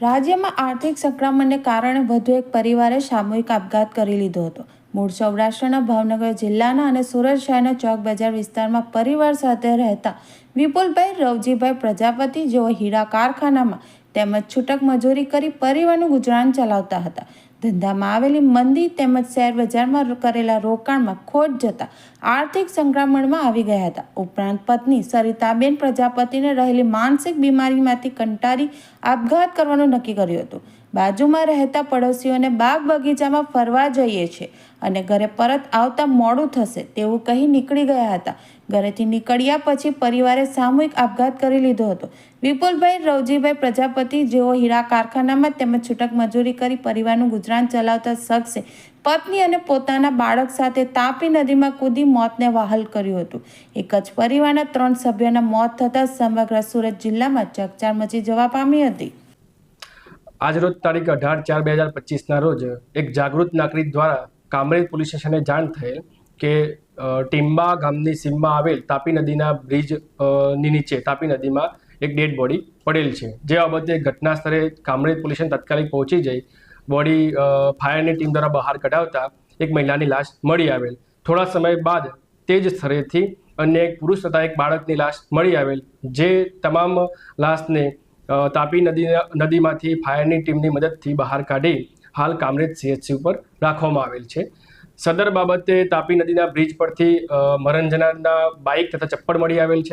રાજ્યમાં આર્થિક સંક્રમણને કારણે વધુ એક પરિવારે સામૂહિક આપઘાત કરી લીધો હતો. મૂળ સૌરાષ્ટ્રના ભાવનગર જિલ્લાના અને સુરત શહેરના ચોક બજાર વિસ્તારમાં પરિવાર સાથે રહેતા વિપુલભાઈ રવજીભાઈ પ્રજાપતિ જેઓ હીરા કારખાનામાં તેમજ છૂટક મજૂરી કરી પરિવારનું ગુજરાન ચલાવતા હતા. ધંધામાં આવેલી મંદી તેમજ શેર બજારમાં કરેલા રોકાણમાં ખોટ જતા આર્થિક સંક્રમણમાં આવી ગયા હતા. ઉપરાંત પત્ની સરિતાબેન પ્રજાપતિને રહેલી માનસિક બીમારીમાંથી કંટાળી આપઘાત કરવાનું નક્કી કર્યું હતું. બાજુમાં રહેતા પડોશીઓને બાગ બગીચામાં ફરવા જઈએ છે અને ઘરે પરત આવતા મોડું થશે તેવું કહી નીકળી ગયા હતા. ઘરેથી નીકળ્યા પછી પરિવારે સામૂહિક આપઘાત કરી લીધો હતો. વિપુલભાઈ રવજીભાઈ પ્રજાપતિ જેઓ હીરા કારખાનામાં તેમજ છૂટક મજૂરી કરી પરિવારનું ગુજરાન ચલાવતા શખ્સે પત્ની અને પોતાના બાળક સાથે તાપી નદીમાં કૂદી મોતને વહાલ કર્યું હતું. એક જ પરિવારના ત્રણ સભ્યના મોત થતાં સમગ્ર સુરત જિલ્લામાં ચકચાર મચી જવા પામી હતી. આજરોજ તારીખ અઢાર ચાર બે હજાર પચીસના રોજ એક જાગૃત નાગરિક દ્વારા કામરેજ પોલીસ સ્ટેશને જાણ થયેલ કે ટીમ્બા ગામની સીમમાં આવેલ તાપી નદીના બ્રિજની નીચે, તાપી નદીમાં એક ડેડ બોડી પડેલ છે. જે બાબતે ઘટના સ્થળે કામરેજ પોલીસ તાત્કાલિક પહોંચી જઈ બોડી ફાયરની ટીમ દ્વારા બહાર કઢાવતા એક મહિલાની લાશ મળી આવેલ. થોડા સમય બાદ તે જ સ્થળેથી અન્ય એક પુરુષ તથા એક બાળકની લાશ મળી આવેલ, જે તમામ લાશને તાપી નદી, નદીમાંથી ફાયરની ટીમની મદદથી બહાર કાઢી હાલ કામરેજ સીએચસી ઉપર રાખવામાં આવેલ છે. સદર બાબતે તાપી નદીના બ્રિજ પરથી મરંજનાના બાઇક તથા ચપ્પડ મળી આવેલ છે.